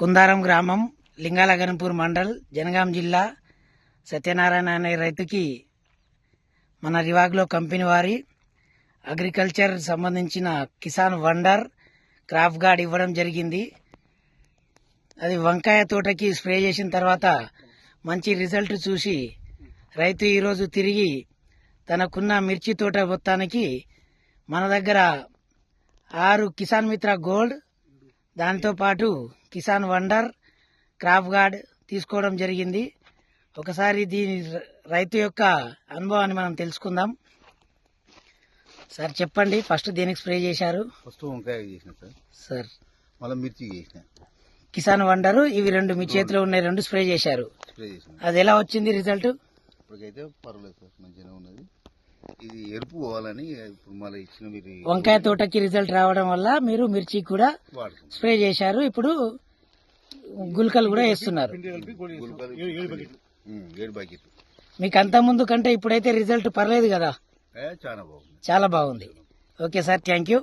కుందారం గ్రామం లింగాలగనపూర్ మండల్ జనగాం జిల్లా సత్యనారాయణ అనే రైతుకి మన రివాగ్లో కంపెనీ వారి అగ్రికల్చర్ సంబంధించిన కిసాన్ వండర్ క్రాప్ గార్డ్ ఇవ్వడం జరిగింది. అది వంకాయ తోటకి స్ప్రే చేసిన తర్వాత మంచి రిజల్ట్ చూసి రైతు ఈరోజు తిరిగి తనకున్న మిర్చి తోట మొత్తానికి మన దగ్గర ఆరు కిసాన్ మిత్ర గోల్డ్ దాంతో పాటు కిసాన్ వండర్ క్రాప్ గార్డ్ తీసుకోవడం జరిగింది. ఒకసారి దీని రైతు యొక్క అనుభవాన్ని మనం తెలుసుకుందాం. సార్ చెప్పండి. ఫస్ట్ దేనికి స్ప్రే చేశారు? ఫస్ట్ వంకాయ చేసిన సార్. సార్. మళ్ళీ మిర్చి చేసిన. కిసాన్ వండరు ఇవి రెండు మీ చేతిలో ఉన్నాయి రెండు స్ప్రే చేశారు. అది ఎలా వచ్చింది రిజల్ట్? ఇప్పటికైతే పర్వాలేదు సార్ మంచిగానే ఉన్నది. ఇది ఎరుపు పోవాలని ఇప్పుడు మళ్ళీ ఇచ్చిన మీరు వంకాయ తోటకి రిజల్ట్ రావడం వల్ల మీరు మిర్చి కూడా స్ప్రే చేశారు. ఇప్పుడు గుల్కలు కూడా వేస్తున్నారు. ఏడు బకెట్ మీకు అంత ముందు కంటే ఇప్పుడైతే రిజల్ట్ పర్లేదు కదా? చాలా బాగుంది. చాలా బాగుంది. Okay sir thank you